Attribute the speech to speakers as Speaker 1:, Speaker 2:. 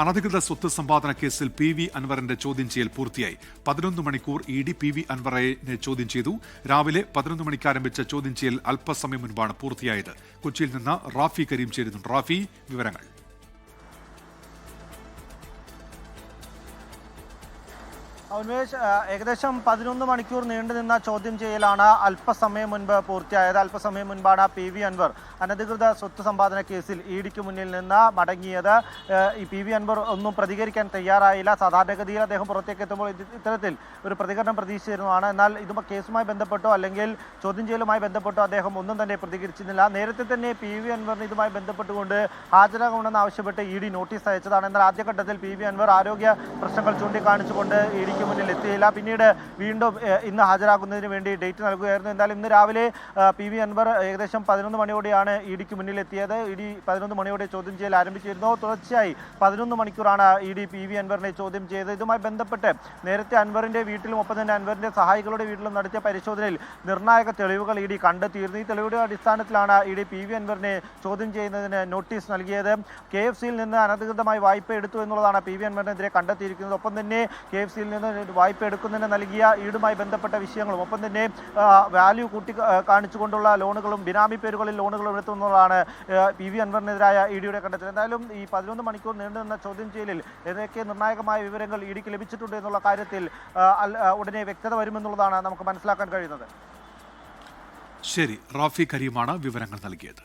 Speaker 1: അനധികൃത സ്വത്ത് സമ്പാദന കേസിൽ പി വി അൻവറിന്റെ ചോദ്യം ചെയ്യൽ പൂർത്തിയായി. പതിനൊന്ന് മണിക്കൂർ ഇ ഡി പി വി അൻവറിനെ ചോദ്യം ചെയ്തു. രാവിലെ പതിനൊന്ന് മണിക്ക് ആരംഭിച്ച ചോദ്യം ചെയ്യൽ അല്പസമയം മുൻപാണ് പൂർത്തിയായത്. കൊച്ചിയിൽ നിന്ന് റാഫി കരീം ചേരുന്നു റാഫി വിവരങ്ങൾ.
Speaker 2: ഉന്മേഷ് ഏകദേശം പതിനൊന്ന് മണിക്കൂർ നീണ്ടു നിന്ന ചോദ്യം ചെയ്യലാണ് അല്പസമയം മുൻപ് പൂർത്തിയായത്. അല്പസമയം മുൻപാണ് പി വി അൻവർ അനധികൃത സ്വത്ത് സമ്പാദന കേസിൽ ഇ ഡിക്ക് മുന്നിൽ നിന്ന് മടങ്ങിയത്. ഈ പി വി അൻവർ ഒന്നും പ്രതികരിക്കാൻ തയ്യാറായില്ല. സാധാരണഗതിയിൽ അദ്ദേഹം പുറത്തേക്ക് എത്തുമ്പോൾ ഇത്തരത്തിൽ ഒരു പ്രതികരണം പ്രതീക്ഷിച്ചിരുന്നതാണ്. എന്നാൽ ഇത് കേസുമായി ബന്ധപ്പെട്ടോ അല്ലെങ്കിൽ ചോദ്യം ചെയ്യലുമായി ബന്ധപ്പെട്ടോ അദ്ദേഹം ഒന്നും തന്നെ പ്രതികരിച്ചിരുന്നില്ല. നേരത്തെ തന്നെ പി വി അൻവറിന് ഇതുമായി ബന്ധപ്പെട്ടുകൊണ്ട് ഹാജരാകണമെന്ന് ആവശ്യപ്പെട്ട് ഇ ഡി നോട്ടീസ് അയച്ചതാണ്. എന്നാൽ ആദ്യഘട്ടത്തിൽ പി വി അൻവർ ആരോഗ്യ പ്രശ്നങ്ങൾ ചൂണ്ടിക്കാണിച്ചുകൊണ്ട് ഇ ഡിക്ക് മുന്നിൽ എത്തിയില്ല പിന്നീട് വീണ്ടും ഇന്ന് ഹാജരാക്കുന്നതിന് വേണ്ടി ഡേറ്റ് നൽകുകയായിരുന്നു. എന്തായാലും ഇന്ന് രാവിലെ പി വി അൻവർ ഏകദേശം പതിനൊന്ന് മണിയോടെയാണ് ഇ ഡിക്ക് മുന്നിൽ എത്തിയത് ഇ ഡി പതിനൊന്ന് മണിയോടെ ചോദ്യം ചെയ്യൽ ആരംഭിച്ചിരുന്നു. തുടർച്ചയായി പതിനൊന്ന് മണിക്കൂറാണ് ഇ ഡി പി വി അൻവറിനെ ചോദ്യം ചെയ്തത്. ഇതുമായി ബന്ധപ്പെട്ട് നേരത്തെ അൻവറിന്റെ വീട്ടിലും ഒപ്പം തന്നെ അൻവറിന്റെ സഹായികളുടെ വീട്ടിലും നടത്തിയ പരിശോധനയിൽ നിർണായക തെളിവുകൾ ഇ ഡി കണ്ടെത്തിയിരുന്നു. ഈ തെളിവുകളുടെ അടിസ്ഥാനത്തിലാണ് ഇ ഡി പി വി അൻവറിനെ ചോദ്യം ചെയ്യുന്നതിന് നോട്ടീസ് നൽകിയത്. കെ എഫ് സിയിൽ നിന്ന് അനധികൃതമായി വായ്പ എടുത്തു എന്നുള്ളതാണ് പി വി അൻവറിനെതിരെ കണ്ടെത്തിയിരിക്കുന്നത്. ഒപ്പം തന്നെ കെ എഫ് സിയിൽ നിന്ന് വായ്പ എടുക്കുന്നതിന് നൽകിയ ഈടുമായി ബന്ധപ്പെട്ട വിഷയങ്ങളും ഒപ്പം തന്നെ വാല്യൂ കൂട്ടി കാണിച്ചുകൊണ്ടുള്ള ലോണുകളും ബിനാമി പേരുകളിൽ ലോണുകളും എടുത്തുന്നതാണ് പി വി അൻവറിനെതിരായ ഇ ഡിയുടെ കണ്ടെത്തൽ. എന്തായാലും ഈ പതിനൊന്ന് മണിക്കൂർ നീണ്ടുനിന്ന ചോദ്യം ചെയ്യലിൽ ഏതൊക്കെ നിർണായകമായ വിവരങ്ങൾ ഇ ഡിക്ക് ലഭിച്ചിട്ടുണ്ട് എന്നുള്ള കാര്യത്തിൽ ഉടനെ വ്യക്തത വരുമെന്നുള്ളതാണ് നമുക്ക് മനസ്സിലാക്കാൻ കഴിയുന്നത്.
Speaker 1: ശരി റാഫി കരീമാണ് വിവരങ്ങൾ നൽകിയത്.